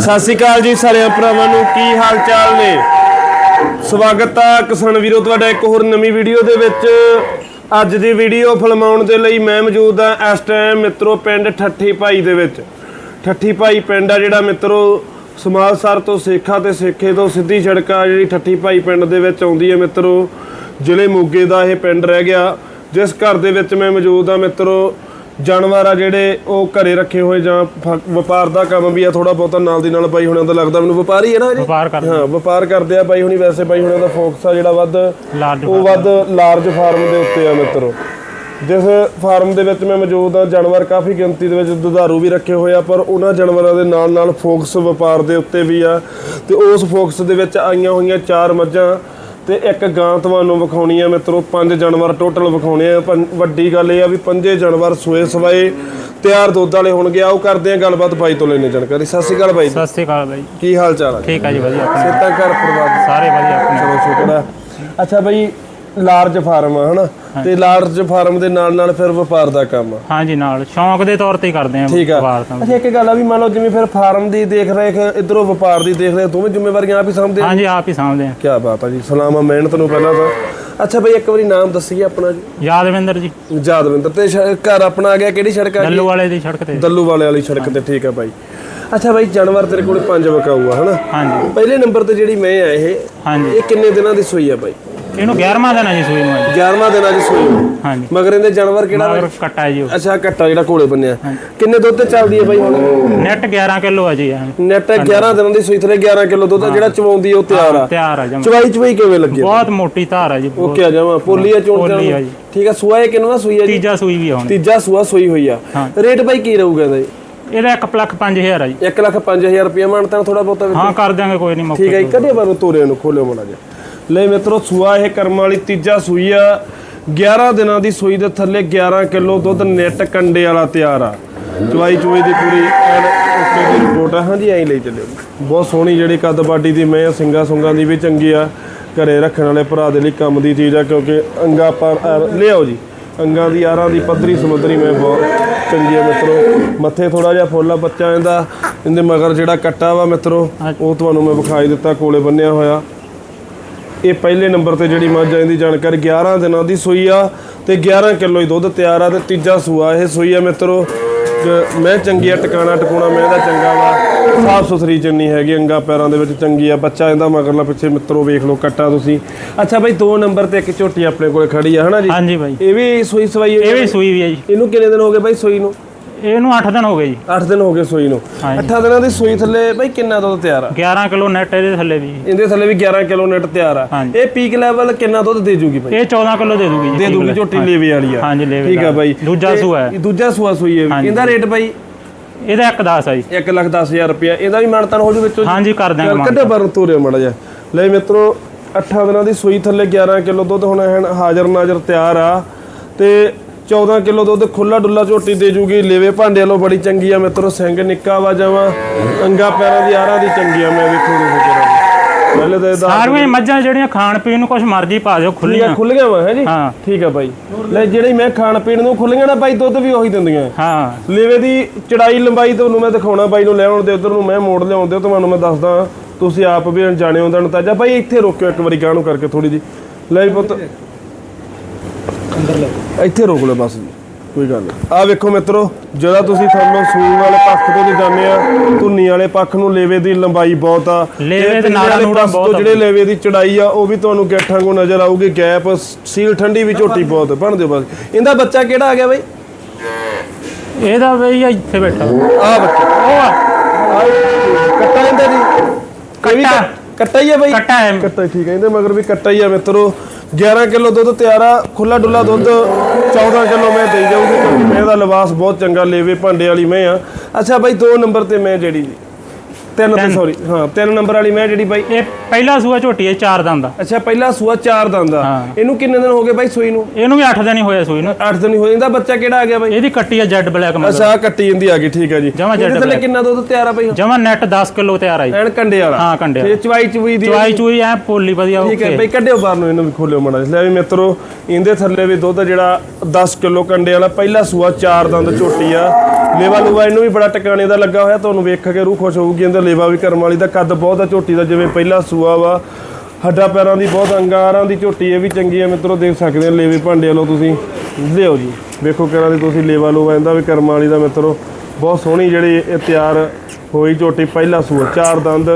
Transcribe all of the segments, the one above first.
ਸਤਿ ਸ਼੍ਰੀ ਅਕਾਲ ਜੀ ਸਾਰਿਆਂ ਭਰਾਵਾਂ ਨੂੰ, ਕੀ ਹਾਲ ਚਾਲ ਨੇ? ਸਵਾਗਤ ਆ ਕਿਸਾਨ ਵੀਰੋ, ਤੁਹਾਡਾ ਇੱਕ ਹੋਰ ਨਵੀਂ ਵੀਡੀਓ ਦੇ ਵਿੱਚ। ਅੱਜ ਦੀ ਵੀਡੀਓ ਫਿਲਮਾਉਣ ਦੇ ਲਈ ਮੈਂ ਮੌਜੂਦ ਆ ਇਸ ਟਾਈਮ ਮਿੱਤਰੋ ਪਿੰਡ ਠੱਠੀ ਭਾਈ ਦੇ ਵਿੱਚ। ਠੱਠੀ ਭਾਈ ਪਿੰਡ ਆ ਜਿਹੜਾ ਮਿੱਤਰੋ ਸਮਾਲਸਰ ਤੋਂ ਸੇਖਾ ਤੇ ਸੇਖੇ ਤੋਂ ਸਿੱਧੀ ਸੜਕ ਆ ਜਿਹੜੀ ਠੱਠੀ ਭਾਈ ਪਿੰਡ ਦੇ ਵਿੱਚ ਆਉਂਦੀ ਹੈ ਮਿੱਤਰੋ। ਜ਼ਿਲ੍ਹੇ ਮੋਗੇ ਦਾ ਇਹ ਪਿੰਡ ਰਹਿ ਗਿਆ। ਜਿਸ ਘਰ ਦੇ ਵਿੱਚ ਮੈਂ ਮੌਜੂਦ ਆ ਮਿੱਤਰੋ ਜਾਨਵਰ ਆ ਜਿਹੜੇ ਉਹ ਘਰੇ ਰੱਖੇ ਹੋਏ ਜਾਂ ਵਪਾਰ ਦਾ ਕੰਮ ਵੀ ਆ ਥੋੜਾ ਬਹੁਤਾ ਨਾਲ ਦੀ ਨਾਲ ਬਾਈ ਹੁਣਾਂ ਦਾ ਲੱਗਦਾ। ਮੈਨੂੰ ਵਪਾਰੀ ਹੈ ਨਾ ਜੀ ਵਪਾਰ ਕਰਦੇ ਹਾਂ ਵਪਾਰ ਕਰਦੇ ਆ ਬਾਈ ਹੁਣੀ ਵੈਸੇ ਬਾਈ ਹੁਣਾਂ ਦਾ ਫੋਕਸ ਆ ਜਿਹੜਾ ਵੱਧ ਉਹ ਵੱਧ ਲਾਰਜ ਫਾਰਮ ਦੇ ਉੱਤੇ ਆ ਮਿੱਤਰੋ। ਜਿਸ ਫਾਰਮ ਦੇ ਵਿੱਚ ਮੈਂ ਮੌਜੂਦ ਆ ਜਾਨਵਰ ਕਾਫੀ ਗਿਣਤੀ ਦੇ ਵਿੱਚ ਦੁਧਾਰੂ ਵੀ ਰੱਖੇ ਹੋਏ ਆ ਪਰ ਉਹਨਾਂ ਜਾਨਵਰਾਂ ਦੇ ਨਾਲ ਨਾਲ ਫੋਕਸ ਵਪਾਰ ਦੇ ਉੱਤੇ ਵੀ ਆ। ਤੇ ਉਸ ਫੋਕਸ ਦੇ ਵਿੱਚ ਆਈਆਂ ਹੋਈਆਂ ਚਾਰ ਮੱਝਾਂ ਤੇ ਇੱਕ ਗਾਂ ਤੁਹਾਨੂੰ ਵਿਖਾਉਣੀ ਆ ਮਿੱਤਰੋ ਪੰਜ ਜਾਨਵਰ ਟੋਟਲ ਵਿਖਾਉਣੇ ਆ। ਵੱਡੀ ਗੱਲ ਇਹ ਆ ਵੀ ਪੰਜੇ ਜਾਨਵਰ ਸੂਏ ਸਵਾਏ ਤਿਆਰ ਦੁੱਧ ਵਾਲੇ ਹੋਣਗੇ। ਆਓ ਕਰਦੇ ਆ ਗੱਲਬਾਤ ਬਾਈ ਤੋਂ ਲੈਣੇ ਜਾਣਕਾਰੀ। ਸਤਿ ਸ਼੍ਰੀ ਅਕਾਲ ਬਾਈ। ਸਤਿ ਸ੍ਰੀ ਅਕਾਲ ਬਾਈ। ਕੀ ਹਾਲ ਚਾਲ ਆ? ਠੀਕ ਆ ਜੀ ਵਧੀਆ। ਸੇਤਾ ਘਰ ਪਰਿਵਾਰ ਸਾਰੇ ਵਧੀਆ ਚਲੋ ਸ਼ੁਕਰ ਆ। ਅੱਛਾ ਬਈ ਲਾਰਜ ਫਾਰਮ ਆ ਹਨਾ? ਤੇ ਲਾਰਜ ਫਾਰਮ ਦੇ ਨਾਲ ਨਾਲ ਫਿਰ ਵਪਾਰ ਦਾ ਕੰਮ ਆ। ਹਾਂਜੀ ਨਾਲ। ਸ਼ੌਂਕ ਦੇ ਤੌਰ ਤੇ ਕਰਦੇ ਆ ਠੀਕ ਆ। ਵਪਾਰ ਤਾਂ। ਅੱਛਾ ਇੱਕ ਗੱਲ ਆ ਵੀ ਮੰਨ ਲਓ ਜਿਵੇਂ ਫਿਰ ਫਾਰਮ ਦੀ ਦੇਖ ਰੇਖ ਇਧਰੋਂ ਵਪਾਰ ਦੀ ਦੇਖ ਰੇਖ ਦੋਵੇਂ ਜ਼ਿੰਮੇਵਾਰੀਆਂ ਆਪ ਹੀ ਸਾਂਭਦੇ ਆ? ਹਾਂਜੀ ਆਪ ਹੀ ਸਾਂਭਦੇ ਆ। ਕੀ ਬਾਤ ਆ ਜੀ ਸਲਾਮ ਮਿਹਨਤ ਨੂੰ ਪਹਿਲਾਂ ਤਾਂ। ਅੱਛਾ ਬਈ ਇੱਕ ਵਾਰੀ ਨਾਮ ਦੱਸੀਏ ਆਪਣਾ ਜੀ। ਯਾਦਵਿੰਦਰ ਜੀ। ਜਾਦਵਿੰਦਰ ਤੇ ਸ਼- ਘਰ ਆਪਣਾ ਆ ਗਿਆ ਕਿਹੜੀ ਸੜਕ ਆ ਗਈ? ਲੱਲੂ ਵਾਲੇ ਦੀ ਸੜਕ ਤੇ। ਦੱਲੂ ਵਾਲੇ ਵਾਲੀ ਸੜਕ ਤੇ ਠੀਕ ਆ ਬਾਈ। ਅੱਛਾ ਬਾਈ ਜਾਨਵਰ ਤੇਰੇ ਕੋਲ ਪੰਜ ਵਕਾਊ ਆ ਹਨਾ? ਹਾਂਜੀ। ਪਹਿਲੇ ਨੰਬਰ ਤੇ ਜਿਹੜੀ ਮੈਂ ਆ ਇਹ ਹਾਂਜੀ। ਇਹ ਕਿੰਨੇ ਦਿਨਾਂ ਦੀ ਸੂਈ ਆ ਬਾਈ? ਇਹਨੂੰ 11ਵਾਂ ਦਿਨ ਆ ਜੀ ਸੂਈ ਨੂੰ ਅੱਜ। 11ਵਾਂ ਦਿਨਾਂ ਦੀ ਸੂਈ ਆ। ਹਾਂਜੀ। ਮਗਰ ਇਹਦੇ ਜਾਨਵਰ ਕਿਹੜਾ ਮਗਰ ਕੱਟਾ ਹੈ ਜੀ ਉਹ। ਅੱਛਾ ਕੱਟਾ ਜਿਹੜਾ ਕੋਲੇ ਬੰਨਿਆ। ਕਿੰਨੇ ਦੁੱਧ ਤੇ ਚੱਲਦੀ ਹੈ ਬਾਈ ਹੁਣ? ਨੈਟ 11 ਕਿਲੋ ਆ ਜੀ ਇਹ। ਨੈਟ 11 ਦਿਨਾਂ ਦੀ ਸੂਈ ਥਲੇ 11 ਕਿਲੋ ਦੁੱਧ ਆ, ਜਿਹੜਾ ਚਵਾਉਂਦੀ ਉਹ ਤਿਆਰ ਆ। ਤਿਆਰ ਆ ਜਮ। ਚਵਾਈ ਚਵਾਈ ਕਿਵੇਂ ਲੱਗੀ? ਬਹੁਤ ਮੋਟੀ ਧਾਰ ਆ ਜੀ ਬਹੁਤ। ਓਕੇ ਆ ਜਾਵਾਂ ਪੋਲੀ ਆ ਚੋਣ ਪੋਲੀ ਆ ਜੀ। ਠੀਕ ਆ ਸੂਆ ਇਹ ਕਿੰਨਾ ਸੂਈ ਆ ਜੀ? ਤੀਜਾ ਸੂਈ ਵੀ ਆ ਹੁਣ। ਤੀਜਾ ਸੂਆ ਸੂਈ ਹੋਈ ਆ। ਹਾਂ। ਰੇਟ ਬਾਈ ਕੀ ਰਹੂਗਾ ਇਹਦਾ ਜੀ? ਇਹਦਾ 1 ਲੱਖ 5000 ਆ ਜੀ। 1 ਲੱਖ 5000 ਰੁਪਏ ਮਾਨਤਾ ਥੋੜਾ ਬਹੁਤਾ ਹਾਂ ਕਰ ਦਿਆਂਗੇ ਕੋਈ ਨਹੀਂ ਮੌਕੇ ਠੀਕ ਹੈ ਕਦੇ ਬਾਰੂ ਤੋਰੇ ਨੂੰ ਖੋਲਿਓ ਮੜਾ ਜਾ ਲੈ ਮਿੱਤਰੋ, ਸੂਆ ਇਹ ਕਰਮ ਵਾਲੀ ਤੀਜਾ ਸੂਈ ਆ। 11 ਦਿਨਾਂ ਦੀ ਸੂਈ ਦੇ ਥੱਲੇ 11 ਕਿਲੋ ਦੁੱਧ ਨੈਟ ਕੰਡੇ ਵਾਲਾ ਤਿਆਰ ਆ। ਚਵਾਈ ਚੁਈ ਦੀ ਪੂਰੀ ਐਨ ਓਕੇ ਦੀ ਰਿਪੋਰਟ ਆ। ਹਾਂਜੀ, ਐਂ ਲਈ ਚੱਲਿਓ। ਬਹੁਤ ਸੋਹਣੀ ਜਿਹੜੀ ਕੱਦ ਬਾਡੀ ਦੀ ਮੈਂ ਸਿੰਗਾ ਸੁੰਗਾ ਦੀ ਵੀ ਚੰਗੀ ਆ। ਘਰੇ ਰੱਖਣ ਵਾਲੇ ਭਰਾ ਦੇ ਲਈ ਕੰਮ ਦੀ ਚੀਜ਼ ਆ, ਕਿਉਂਕਿ ਅੰਗਾ ਪਰ ਅਰ- ਲਿਆਓ ਜੀ। ਅੰਗਾਂ ਦੀ, ਆਰਾਂ ਦੀ ਪੱਧਰੀ ਸਮੁੰਦਰੀ ਮੈਂ ਬਹੁਤ ਚੰਗੀ ਆ ਮਿੱਤਰੋ। ਮੱਥੇ ਥੋੜਾ ਜਿਹਾ ਫੁੱਲਾ ਬੱਚਾ ਇਹਦਾ। ਇਹਦੇ ਮਗਰ ਜਿਹੜਾ ਕੱਟਾ ਵਾ ਮਿੱਤਰੋ, ਉਹ ਤੁਹਾਨੂੰ ਮੈਂ ਵਿਖਾਈ ਦਿੱਤਾ, ਕੋਲੇ ਬੰਨਿਆ ਹੋਇਆ। ਇਹ ਪਹਿਲੇ ਨੰਬਰ ਤੇ ਜਿਹੜੀ ਮੱਝ ਆ ਇਹਦੀ ਜਾਣਕਾਰੀ 11 ਦਿਨਾਂ ਦੀ ਸੂਈ ਆ ਤੇ 11 ਕਿਲੋ ਹੀ ਦੁੱਧ ਤਿਆਰ ਆ ਤੇ ਤੀਜਾ ਸੂਆ ਇਹ ਸੂਈ ਆ ਮਿੱਤਰੋ। ਮੈਂ ਚੰਗੀ ਆ ਟਿਕਾਣਾ ਟਕੂਣਾ ਮੈਂ ਇਹਦਾ ਚੰਗਾ ਵਾ। ਸਾਫ਼ ਸੁਥਰੀ ਚੰਨੀ ਹੈਗੀ ਅੰਗਾ ਪੈਰਾਂ ਦੇ ਵਿੱਚ ਚੰਗੀ ਆ ਬੱਚਾ ਇਹਦਾ ਮਗਰਲਾ ਪਿੱਛੇ ਮਿੱਤਰੋ ਵੇਖ ਲਓ ਕੱਟਾ ਤੁਸੀਂ। ਅੱਛਾ ਬਈ ਦੋ ਨੰਬਰ ਤੇ ਇੱਕ ਝੋਟੀ ਆਪਣੇ ਕੋਲੇ ਖੜੀ ਆ ਹਨਾ ਜੀ? ਹਾਂਜੀ ਬਾਈ। ਇਹ ਵੀ ਸੂਈ ਸਵਾਈ ਇਹ? ਵੀ ਸੂਈ ਵੀ ਆ ਜੀ। ਇਹਨੂੰ ਕਿੰਨੇ ਦਿਨ ਹੋ ਗਏ ਬਾਈ ਸੂਈ ਨੂੰ? ਇਹਨੂੰ 8 ਦਿਨ ਹੋ ਗਏ ਜੀ। 8 ਦਿਨ ਹੋ ਗਏ ਸੂਈ ਨੂੰ। ਹਾਂਜੀ। 8 ਦਿਨਾਂ ਦੀ ਸੂਈ ਥੱਲੇ ਬਾਈ ਕਿੰਨਾ ਦੁੱਧ ਤਿਆਰ ਆ? 11 ਕਿਲੋ ਨੈਟ ਇਹਦੇ ਥੱਲੇ ਵੀ। ਇਹਦੇ ਥੱਲੇ ਵੀ 11 ਕਿਲੋ ਨੈਟ ਤਿਆਰ ਆ। ਇਹ ਪੀਕ ਲੈਵਲ ਕਿੰਨਾ ਦੁੱਧ ਦੇ ਜੂਗੀ ਬਾਈ? ਇਹ 14 ਕਿਲੋ ਦੇ ਦੂਗੀ ਜੀ ਦੇ ਦੂਗੀ ਝੋਟੀ ਲੇਵੇ ਵਾਲੀ ਆ। ਹਾਂਜੀ, ਲੇਵੇ ਠੀਕ ਆ। ਬਾਈ। ਦੂਜਾ ਸੂਆ ਹੈ। ਇਹ ਦੂਜਾ ਸੂਆ ਸੂਈ ਹੈ ਇਹਦਾ ਰੇਟ ਬਾਈ? ਇਹਦਾ 1 10 ਆ ਜੀ। 1 ਲੱਖ 10000 ਰੁਪਇਆ। ਇਹਦਾ ਵੀ ਮਾਨਤਾਨ ਹੋ ਜੂ ਵਿੱਚੋਂ? ਹਾਂਜੀ ਕਰ ਦਿਆਂਗੇ ਕੱਢੇ ਬਰ ਤੋਰੇ ਮੜਾ ਜਾ ਲੈ ਮਿੱਤਰੋ 8 ਦਿਨਾਂ ਦੀ ਸੂਈ ਥੱਲੇ 11 ਕਿਲੋ ਦੁੱਧ ਹੁਣ ਹਾਜ਼ਰ ਨਾਜ਼ਰ ਤਿਆਰ ਆ। ਤੇ 14 ਕਿਲੋ ਦੁੱਧ ਖੁੱਲਾ ਡੁੱਲਾ ਝੋਟੀ ਦੇ ਜੂਗੀ। ਲੇਵੇ ਭਾਂਡੇ ਵਾਲੋ ਬੜੀ ਚੰਗੀ ਆ ਮਿੱਤਰੋ ਸਿੰਘ ਨਿੱਕਾ ਵਾ ਜਾਵਾਂ ਅੰਗਾ ਪੈਰਾਂ ਦੀ ਆਰਾਂ ਦੀ ਚੰਗੀ ਆ ਮੈਂ ਵੇਖੋ ਤੁਸੀਂ ਕਰਾਂ ਪਹਿਲੇ ਤਾਂ ਇਹਦਾ ਸਾਰੀਆਂ ਮੱਝਾਂ ਜਿਹੜੀਆਂ ਖਾਣ ਪੀਣ ਨੂੰ ਕੁਝ ਮਰਜ਼ੀ ਪਾ ਦਿਓ ਖੁੱਲੀਆਂ ਖੁੱਲੀਆਂ ਵਾ ਹੈ ਜੀ? ਹਾਂ। ਠੀਕ ਆ ਬਾਈ। ਲੈ ਜਿਹੜੀ ਮੈਂ ਖਾਣ ਪੀਣ ਨੂੰ ਖੁੱਲੀਆਂ ਨਾ ਬਾਈ ਦੁੱਧ ਵੀ ਉਹੀ ਦਿੰਦੀਆਂ। ਹਾਂ। ਲੇਵੇ ਦੀ ਚੜਾਈ ਲੰਬਾਈ ਤੁਹਾਨੂੰ ਮੈਂ ਦਿਖਾਉਣਾ ਬਾਈ ਨੂੰ ਲੈ ਆਉਣ ਦੇ ਉਧਰ ਨੂੰ ਮੈਂ ਮੋੜ ਲਿਆਉਂਦੇ ਹੋ ਤੁਹਾਨੂੰ ਮੈਂ ਦੱਸਦਾ। ਤੁਸੀਂ ਆਪ ਵੀ ਅਣਜਾਣੇ ਹੋ ਤਾਂ ਜਾਂ ਬਾਈ ਇੱਥੇ ਰੋਕਿਓ ਇੱਕ ਵਾਰੀ ਗਾਂ ਨੂੰ ਕਰਕੇ ਥੋੜੀ ਜੀ ਲੈ ਪੁੱਤ। ਇੱਥੇ ਰੋਕ ਲਓ ਬਸ ਜੀ ਕੋਈ ਗੱਲ ਨਹੀਂ। ਆ ਵੇਖੋ ਮਿੱਤਰੋ ਜਦੋਂ ਤੁਸੀਂ ਥੱਲੋਂ ਸੂਈ ਵਾਲੇ ਪੱਖ ਤੋਂ ਦੀ ਜਾਂਦੇ ਆ ਧੁੰਨੀ ਵਾਲੇ ਪੱਖ ਨੂੰ ਲੇਵੇ ਦੀ ਲੰਬਾਈ ਬਹੁਤ ਆ ਲੇਵੇ ਤੇ ਨਾੜਾਂ ਨੂੜਾਂ ਤੋਂ ਬਹੁਤ। ਜਿਹੜੇ ਲੇਵੇ ਦੀ ਚੜਾਈ ਆ ਉਹ ਵੀ ਤੁਹਾਨੂੰ ਗੈਠਾਂ ਕੋ ਨਜ਼ਰ ਆਊਗੀ ਗੈਪ ਸੀਲ ਠੰਡੀ ਵੀ ਝੋਟੀ ਬਹੁਤ ਬਣ ਦਿਓ ਬਸ। ਇਹਦਾ ਬੱਚਾ ਕਿਹੜਾ ਆ ਗਿਆ ਬਾਈ? ਇਹਦਾ ਬਈ ਇੱਥੇ ਬੈਠਾ। ਆ ਬੱਚਾ। ਉਹ ਆ, ਕੱਟਾ ਇਹਦਾ ਜੀ। ਕੱਟਾ। ਕੱਟਾ ਹੀ ਆ ਬਾਈ। ਕੱਟਾ ਹੈ ਕੱਟਾ ਹੀ ਠੀਕ ਹੈ ਇਹਦੇ ਮਗਰ ਵੀ ਕੱਟਾ ਹੀ ਆ ਮਿੱਤਰੋ। 11 ਕਿਲੋ ਦੁੱਧ ਤਿਆਰ ਆ ਖੁੱਲਾ ਡੁੱਲਾ ਦੁੱਧ 14 ਕਿਲੋ ਮੈਂ ਦੇਈ ਜਾਊਂਗੀ ਕਿਉਂਕਿ ਮੈਂ ਦਾ ਲਿਬਾਸ ਬਹੁਤ ਚੰਗਾ ਲੇਵੇ ਭਾਂਡੇ ਵਾਲੀ ਮੈਂ ਆ। ਅੱਛਾ ਬਾਈ, ਦੋ ਨੰਬਰ ਤੇ ਮੈਂ ਜਿਹੜੀ ਜੀ ਤਿੰਨ ਤੇ ਸੌਰੀ ਹਾਂ ਤਿੰਨ ਨੰਬਰ ਵਾਲੀ ਮੈਂ ਜਿਹੜੀ ਬਾਈ ਇਹ ਪਹਿਲਾ ਸੂਆ ਝੋਟੀ ਹੈ ਚਾਰ ਦੰਦ ਦਾ ਅੱਛਾ ਪਹਿਲਾ ਸੂਆ ਚਾਰ ਦੰਦ ਆ। ਹਾਂ। ਇਹਨੂੰ ਕਿੰਨੇ ਦਿਨ ਹੋ ਗਏ ਬਾਈ ਸੂਈ ਨੂੰ? ਇਹਨੂੰ ਵੀ 8 ਦਿਨ ਹੀ ਹੋਇਆ ਸੂਈ ਨੂੰ। 8 ਦਿਨ ਹੀ ਹੋ ਜਾਂਦਾ ਬੱਚਾ ਕਿਹੜਾ ਆ ਗਿਆ ਬਾਈ? ਇਹਦੀ ਕੱਟੀ ਹੈ ਜੈਡ ਬਲੈਕ ਮਤਲਬ। ਅੱਛਾ ਕੱਟੀ ਜਾਂਦੀ ਆ ਗਈ ਠੀਕ ਹੈ ਜੀ। ਜਮਾਂ ਇਹਦੇ ਥੱਲੇ। ਕਿੰਨਾ ਦੁੱਧ ਤਿਆਰ ਆ ਬਾਈ? ਜਮਾ ਨੈਟ 10 ਕਿਲੋ ਤਿਆਰ ਆਈ ਐਨ ਕੰਡੇ ਵਾਲਾ। ਹਾਂ, ਕੰਡੇ ਤੇ ਚਵਾਈ ਚੁਈ ਦੀ ਚੁਆਈ ਚੂਈ ਐ ਪੋਲੀ ਵਧੀਆ ਠੀਕ ਹੈ ਬਈ ਕੱਢਿਓ ਬਾਹਰ ਨੂੰ ਇਹਨੂੰ ਵੀ ਖੋਲਿਓ ਮੜਾ ਲੈ ਵੀ ਮਿੱਤਰੋ ਇਹਦੇ ਥੱਲੇ ਵੀ ਦੁੱਧ ਜਿਹੜਾ 10 ਕਿਲੋ ਕੰਡੇ ਵਾਲਾ ਪਹਿਲਾ ਸੂਆ ਚਾਰ ਦੰਦ ਝੋਟੀ ਆ। ਲੇਵਾ ਲੂਵਾ ਇਹਨੂੰ ਵੀ ਬੜਾ ਟਿਕਾਣੇ ਦਾ ਲੱਗਾ ਹੋਇਆ, ਤੁਹਾਨੂੰ ਵੇਖ ਕੇ ਰੂਹ ਖੁਸ਼ ਹੋਊਗੀ। ਇਹਦਾ ਲੇਵਾ ਵੀ ਕਰਮ ਵਾਲੀ ਦਾ ਕੱਦ ਬਹੁਤ ਆ, ਝੋਟੀ ਦਾ ਜਿਵੇਂ ਪਹਿਲਾ ਸੂਆ ਵਾ। ਹੱਡਾ ਪੈਰਾਂ ਦੀ ਬਹੁਤ ਅੰਗਾਰਾਂ ਦੀ ਝੋਟੀ, ਇਹ ਵੀ ਚੰਗੀ ਆ। ਮਿੱਤਰੋ, ਦੇਖ ਸਕਦੇ ਹੋ ਲੇਵੇ ਭਾਂਡੇ ਵਾਲੋ ਤੁਸੀਂ। ਲਿਓ ਜੀ, ਵੇਖੋ ਕਿਹੜਾ ਦੀ ਤੁਸੀਂ ਲੇਵਾ ਲੂਵਾ ਇਹਦਾ ਵੀ ਕਰਮ ਵਾਲੀ ਦਾ ਮਿੱਤਰੋ। ਬਹੁਤ ਸੋਹਣੀ ਜਿਹੜੀ ਇਹ ਤਿਆਰ ਹੋਈ ਝੋਟੀ, ਪਹਿਲਾ ਸੂਆ, ਚਾਰ ਦੰਦ।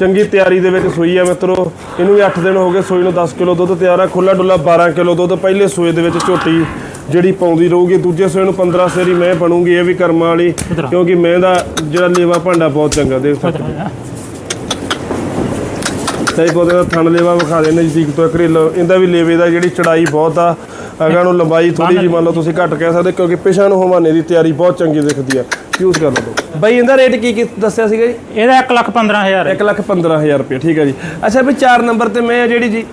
ਚੰਗੀ ਤਿਆਰੀ ਦੇ ਵਿੱਚ ਸੂਈ ਆ ਮਿੱਤਰੋ। ਇਹਨੂੰ ਵੀ 8 ਦਿਨ ਹੋ ਗਏ ਸੂਈ ਨੂੰ 10 ਕਿਲੋ ਦੁੱਧ ਤਿਆਰ ਆ। ਖੁੱਲਾ ਡੁੱਲਾ 12 ਕਿਲੋ ਦੁੱਧ ਪਹਿਲੇ ਸੂਏ ਦੇ ਵਿੱਚ ਝੋਟੀ ਜਿਹੜੀ ਪਾਉਂਦੀ ਰਹੂਗੀ ਦੂਜੇ ਸੂਏ ਨੂੰ 15 ਸੇਰੀ ਮੈਂ ਬਣੂਗੀ ਇਹ ਵੀ ਕਰਮਾਂ ਵਾਲੀ ਕਿਉਂਕਿ ਮੈਂ ਦਾ ਜਿਹੜਾ ਲੇਵਾ ਭਾਂਡਾ ਬਹੁਤ ਚੰਗਾ ਦੇਖ ਸਕਦੇ ਹੋ। ਤੇ ਕੋਦੇ ਦਾ ਥਣ ਲੇਵਾ ਵਿਖਾ ਦੇ ਨਜ਼ਦੀਕ ਤੋਂ ਘਰੇਲ ਇਹਦਾ ਵੀ ਲੇਵੇ ਦਾ ਜਿਹੜੀ ਚੜਾਈ ਬਹੁਤ ਆ ਅਗਾਂ ਨੂੰ ਲੰਬਾਈ ਥੋੜੀ ਜਿਹੀ ਮੰਨ ਲਓ ਤੁਸੀਂ ਘੱਟ ਕਹਿ ਸਕਦੇ ਕਿਉਂਕਿ ਪਿਛਾਂ ਨੂੰ ਹਵਾਨੇ ਦੀ ਤਿਆਰੀ ਬਹੁਤ ਚੰਗੀ ਦਿਖਦੀ ਆ। ਯੂਜ਼ ਕਰ ਲਓ ਬਾਈ ਇਹਦਾ ਰੇਟ ਕੀ ਕੀ ਦੱਸਿਆ ਸੀਗਾ ਜੀ? ਇਹਦਾ 1 ਲੱਖ 15000 ਹੈ। 1 ਲੱਖ 15000 ਰੁਪਏ ਠੀਕ ਹੈ ਜੀ। ਅੱਛਾ ਵੀ 4 ਨੰਬਰ ਤੇ ਮੈਂ ਆ ਜਿਹੜੀ ਜੀ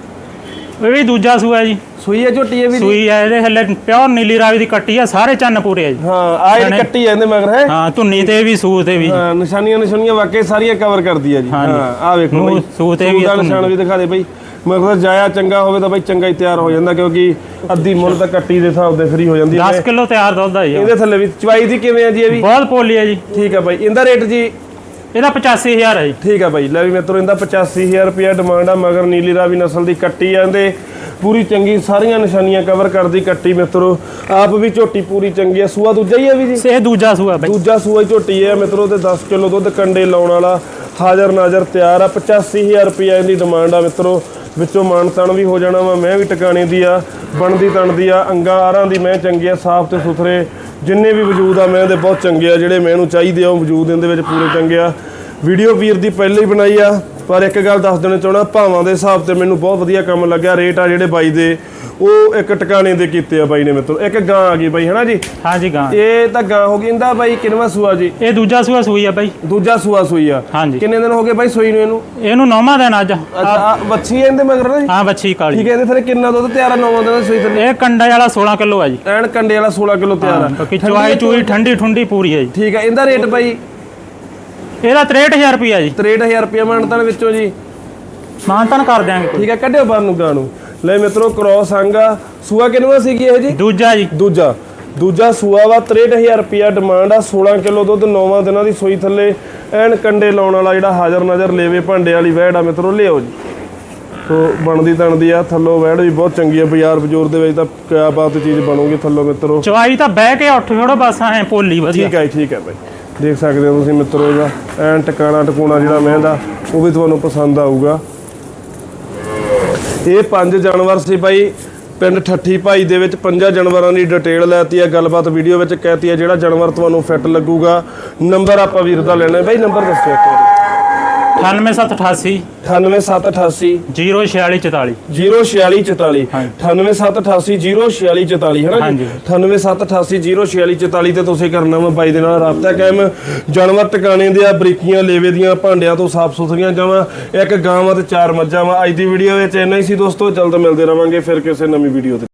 ਇਹ ਵੀ ਦੂਜਾ ਸੂਆ ਜੀ। ਸੂਈ ਹੈ ਝੋਟੀ ਹੈ ਵੀ? ਸੂਈ ਹੈ ਇਹਦੇ ਥੱਲੇ ਪਿਓਰ ਨੀਲੀ ਰਾਵੀ ਦੀ ਕੱਟੀ ਆ ਸਾਰੇ ਚੰਨ ਪੂਰੇ ਆ ਜੀ। ਹਾਂ ਆ ਜਿਹੜੀ ਕੱਟੀ ਜਾਂਦੇ ਮਗਰ ਹੈ? ਹਾਂ ਧੁੰਨੀ ਤੇ ਵੀ ਸੂ ਤੇ ਵੀ ਹਾਂ ਨਿਸ਼ਾਨੀਆਂ ਨਿਸ਼ਾਨੀਆਂ ਵਾਕਈ ਸਾਰੀਆਂ ਕਵਰ ਕਰਦੀ ਹੈ ਜੀ। ਹਾਂ ਆ ਵੇਖੋ ਬਈ। ਸੂਤ ਇਹ ਵੀ ਦਾ ਹੈ ਨਿਸ਼ਾਨ ਵੀ ਦਿਖਾ ਦੇ ਬਈ। ਮਗਰ ਜਾਇਆ ਚੰਗਾ ਹੋਵੇ ਤਾਂ ਬਈ ਚੰਗਾ ਹੀ ਤਿਆਰ ਹੋ ਜਾਂਦਾ ਕਿਉਂਕਿ ਅੱਧੀ ਮੁੱਲ ਤਾਂ ਕੱਟੀ ਦੇ ਹਿਸਾਬ ਦੇ ਫਰੀ ਹੋ ਜਾਂਦੀ ਹੈ 10 ਕਿਲੋ ਤਿਆਰ ਦੁੱਧ ਆ ਜੀ। ਇਹਦੇ ਥੱਲੇ ਵੀ ਚਵਾਈ ਦੀ ਕਿਵੇਂ ਹੈ ਜੀ ਇਹ ਵੀ? ਬਹੁਤ ਪੋਲੀ ਹੈ ਜੀ। ਠੀਕ ਹੈ ਬਾਈ। ਇਹਦਾ ਰੇਟ ਜੀ? ਇਹਦਾ 85000 ਹੈ ਜੀ। ਠੀਕ ਹੈ ਬਾਈ। ਲੈ ਵੀ ਮਿੱਤਰੋ ਇਹਦਾ 85000 ਰੁਪਇਆ ਡਿਮਾਂਡ ਆ ਮਗਰ ਨੀਲੀ ਰਾਵੀ ਨਸਲ ਦੀ ਕੱਟੀ ਜਾਂਦੇ ਪੂਰੀ ਚੰਗੀ ਸਾਰੀਆਂ ਨਿਸ਼ਾਨੀਆਂ ਕਵਰ ਕਰਦੀ ਕੱਟੀ ਮਿੱਤਰੋ। ਆਪ ਵੀ ਝੋਟੀ ਪੂਰੀ ਚੰਗੀ ਆ। ਸੂਆ ਦੂਜਾ ਹੀ ਆ ਵੀ ਜੀ? ਇਹ ਦੂਜਾ ਸੂਆ ਬਾਈ। ਦੂਜਾ ਸੂਆ ਹੀ ਝੋਟੀ ਹੈ ਮਿੱਤਰੋ ਤੇ 10 ਕਿਲੋ ਦੁੱਧ ਕੰਡੇ ਲਾਉਣ ਵਾਲਾ ਹਾਜ਼ਰ ਨਾਜ਼ਰ ਤਿਆਰ ਆ। 85000 ਰੁਪਇਆ ਇਹਦੀ ਡਿਮਾਂਡ ਆ ਮਿੱਤਰੋ। ਵਿੱਚੋਂ ਮਾਨ ਤਣ ਵੀ ਹੋ ਜਾਣਾ ਵਾ ਮੈਂ ਵੀ ਟਿਕਾਣੇ ਦੀ ਆ ਬਣਦੀ ਤਣਦੀ ਆ ਅੰਗਾਂ ਆਰਾਂ ਦੀ ਮੈਂ ਚੰਗੀ ਆ ਸਾਫ਼ ਤੇ ਸੁਥਰੇ ਜਿੰਨੇ ਵੀ ਵਜੂਦ ਆ ਮੈਂ ਦੇ ਬਹੁਤ ਚੰਗੇ ਆ। ਜਿਹੜੇ ਮੈਨੂੰ ਚਾਹੀਦੇ ਆ ਉਹ ਵਜੂਦ ਇਹਦੇ ਵਿੱਚ ਪੂਰੇ ਚੰਗੇ ਆ। ਵੀਡੀਓ ਵੀਰ ਦੀ ਪਹਿਲੇ ਹੀ ਬਣਾਈ ਆ। ਪਰ ਇੱਕ ਗੱਲ ਦੱਸ ਦੇਣਾ ਚਾਹਣਾ ਭਾਵਾਂ ਦੇ ਹਿਸਾਬ ਤੇ ਮੈਨੂੰ ਬਹੁਤ ਵਧੀਆ ਕੰਮ ਲੱਗਿਆ ਰੇਟ ਆ ਜਿਹੜੇ ਬਾਈ ਦੇ ਉਹ ਇੱਕ ਟਿਕਾਣੇ ਦੇ ਕੀਤੇ ਆ ਬਾਈ ਨੇ ਮਿੱਤਰੋ ਇੱਕ ਗਾਂ ਆ ਗਈ ਬਾਈ ਹਨਾ ਜੀ? ਹਾਂ ਜੀ ਗਾਂ। ਇਹ ਤਾਂ ਗਾਂ ਹੋ ਗਈ। ਇਹਦਾ ਬਾਈ ਕਿੰਨਵਾਂ ਸੂਆ ਜੀ? ਇਹ ਦੂਜਾ ਸੂਆ ਸੂਈ ਆ ਬਾਈ। ਦੂਜਾ ਸੂਆ ਸੂਈ ਆ। ਹਾਂਜੀ ਕਿੰਨੇ ਦਿਨ ਹੋ ਗਏ ਬਾਈ ਸੂਈ ਨੂੰ ਇਹਨੂੰ? ਇਹਨੂੰ ਨੌਵਾਂ ਦਿਨ ਅੱਜ। ਅੱਛਾ ਵੱਛੀ ਆ ਇਹਦੇ ਮਗਰ ਨਾ ਜੀ? ਹਾਂ ਬੱਚੀ ਕਾਲੀ। ਠੀਕ ਹੈ ਇਹਦੇ ਫਿਰ ਕਿੰਨਾ ਦੁੱਧ ਤਿਆਰ ਆ ਨੌਵਾਂ ਦਿਨ ਸੂਈ ਥੱਲੇ? ਇਹ ਕੰਡਾ ਵਾਲਾ 16 ਕਿਲੋ ਆ ਜੀ। ਐਨ ਕੰਡੇ ਵਾਲਾ 16 ਕਿਲੋ ਤਿਆਰ ਆ। ਚਵਾਈ ਚੂਈ ਠੰਡੀ ਠੁੰਡੀ ਪੂਰੀ ਹੈ ਜੀ। ਠੀਕ ਹੈ ਇਹਦਾ ਰੇਟ ਬਾਈ? ਇਹਦਾ 63000 ਰੁਪਿਆ ਜੀ। 63000 ਰੁਪਏ ਮਾਨਤਨ ਵਿੱਚੋਂ ਜੀ। ਮਾਨਤਨ ਕਰ ਦਿਆਂਗੇ ਠੀਕ ਹੈ ਕੱਢਿਓ ਬਾਹਰ ਨੂੰ ਗਾਂ ਨੂੰ ਲੈ ਮਿੱਤਰੋ ਕ੍ਰੋਸ ਅੰਗਾ ਸੂਆ ਕਿੰਨਵਾਂ ਸੀਗੀ ਇਹ ਜੀ? ਦੂਜਾ ਜੀ। ਦੂਜਾ। ਦੂਜਾ ਸੂਆ ਵਾ 63000 ਰੁਪਿਆ ਡਿਮਾਂਡ ਆ। 16 ਕਿਲੋ ਦੁੱਧ ਨੌਵਾਂ ਦਿਨਾਂ ਦੀ ਸੂਈ ਥੱਲੇ। ਐਨ ਕੰਡੇ ਲਾਉਣ ਵਾਲਾ ਜਿਹੜਾ ਹਾਜ਼ਰ ਨਜ਼ਰ ਲੇਵੇ ਭਾਂਡੇ ਵਾਲੀ ਵਹਿੜ ਆ ਮਿੱਤਰੋ ਲਿਓ ਜੀ। ਸੋ ਬਣਦੀ ਤਣਦੀ ਆ ਥੱਲੋਂ ਵਹਿੜ ਵੀ ਬਹੁਤ ਚੰਗੀ ਆ। ਬਾਜ਼ਾਰ ਬਜੂਰ ਦੇ ਵਿੱਚ ਤਾਂ ਕਿਆ ਬਾਤ ਚੀਜ਼ ਬਣੂਗੀ ਥੱਲੋਂ ਮਿੱਤਰੋ। ਚਵਾਈ ਤਾਂ ਬਹਿ ਕੇ ਉੱਠ ਖੜੋ ਬਸ ਐ ਪੋਲੀ ਵਧੀਆ। ਠੀਕ ਹੈ ਠੀਕ ਹੈ ਬਾਈ। ਦੇਖ ਸਕਦੇ ਹੋ ਤੁਸੀਂ ਮਿੱਤਰੋ ਇਹਦਾ, ਐਨ ਟਿਕਾਣਾ ਟਕੂਣਾ ਜਿਹੜਾ ਮਹਿੰਦਾ, ਉਹ ਵੀ ਤੁਹਾਨੂੰ ਪਸੰਦ ਆਊਗਾ। ਇਹ ਪੰਜ ਜਾਨਵਰ ਸੀ ਬਾਈ, ਪਿੰਡ ਠੱਠੀ ਭਾਈ ਦੇ ਵਿੱਚ ਪੰਜਾਂ ਜਾਨਵਰਾਂ ਦੀ ਡਿਟੇਲ ਲੈਤੀ ਹੈ, ਗੱਲਬਾਤ ਵੀਡੀਓ ਵਿੱਚ ਕਹਿਤੀ ਹੈ, ਜਿਹੜਾ ਜਾਨਵਰ ਤੁਹਾਨੂੰ ਫਿੱਟ ਲੱਗੂਗਾ। ਨੰਬਰ ਆਪਾਂ ਵੀਰ ਦਾ ਲੈਣਾ ਹੈ। ਬਾਈ, ਨੰਬਰ ਦੱਸਿਓ 98788 98788 04644 04644 98788 04644 ਹੈ ਨਾ ਹਾਂਜੀ। 98788 04644 ਤੇ ਤੁਸੀਂ ਕਰਨਾ ਵਾ ਬਾਈ ਦੇ ਨਾਲ ਰਾਬਤਾ ਕਾਇਮ। ਜਾਨਵਰ ਟਿਕਾਣੇ ਦੇ ਆ ਬਰੀਕੀਆਂ ਲੇਵੇ ਦੀਆਂ ਭਾਂਡਿਆਂ ਤੋਂ ਸਾਫ਼ ਸੁਥਰੀਆਂ ਜਾਵਾਂ। ਇੱਕ ਗਾਂ ਤੇ ਚਾਰ ਮੱਝਾਂ ਵਾ। ਅੱਜ ਦੀ ਵੀਡੀਓ ਵਿੱਚ ਇੰਨਾ ਹੀ ਸੀ ਦੋਸਤੋ। ਜਲਦ ਮਿਲਦੇ ਰਵਾਂਗੇ। ਫਿਰ ਕਿਸੇ ਨਵੀਂ ਵੀਡੀਓ ਤੇ।